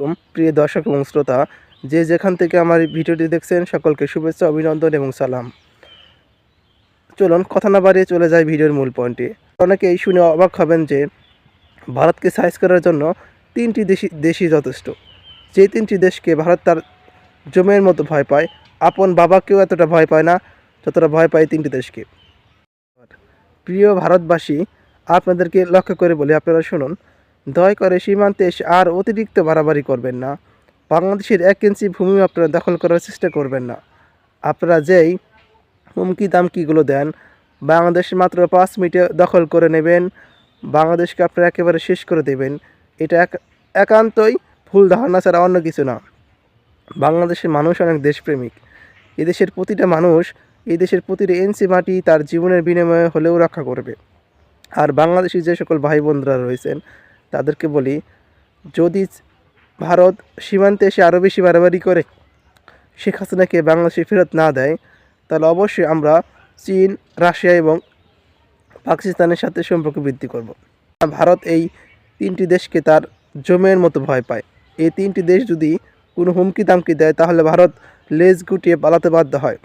আলাইকুম। প্রিয় দর্শক এবং শ্রোতা, যে যেখান থেকে আমার ভিডিওটি দেখছেন, সকলকে শুভেচ্ছা, অভিনন্দন এবং সালাম। চলুন, কথা না বাড়িয়ে চলে যায় ভিডিওর মূল পয়েন্টে। অনেকেই শুনে অবাক হবেন যে, ভারতকে সাইজ করার জন্য তিনটি দেশি, দেশই যথেষ্ট। যে তিনটি দেশকে ভারত তার জমের মতো ভয় পায়, আপন বাবাকেও এতটা ভয় পায় না, যতটা ভয় পায় তিনটি দেশকে। প্রিয় ভারতবাসী, আপনাদেরকে লক্ষ্য করে বলি, আপনারা শুনুন। দয়া করে সীমান্তে এসে আর অতিরিক্ত বাড়াবাড়ি করবেন না। বাংলাদেশের এক ইঞ্চি ভূমি আপনারা দখল করার চেষ্টা করবেন না। আপনারা যেই হুমকি দামকিগুলো দেন, বাংলাদেশ মাত্র পাঁচ মিনিটে দখল করে নেবেন। বাংলাদেশকে আপনারা একেবারে শেষ করে দেবেন। এটা এক একান্তই ভুল ধারণা ছাড়া অন্য কিছু না। বাংলাদেশের মানুষ অনেক দেশপ্রেমিক। এদেশের প্রতিটা মানুষ এই দেশের প্রতিটা ইঞ্চি মাটি তার জীবনের বিনিময়ে হলেও রক্ষা করবে। আর বাংলাদেশি যে সকল ভাই বোনরা রয়েছেন তাদেরকে বলি, যদি ভারত সীমান্তে এসে আরও বেশি বাড়াবাড়ি করে, শেখ হাসিনাকে বাংলাদেশে ফেরত না দেয়, তাহলে অবশ্যই আমরা চীন, রাশিয়া এবং পাকিস্তানের সাথে সম্পর্ক বৃদ্ধি করব। ভারত এই তিনটি দেশকে তার জমের মতো ভয় পায়। এই তিনটি দেশ যদি কোনো হুমকি দামকি দেয়, তাহলে ভারত লেজ গুটিয়ে পালাতে বাধ্য হয়।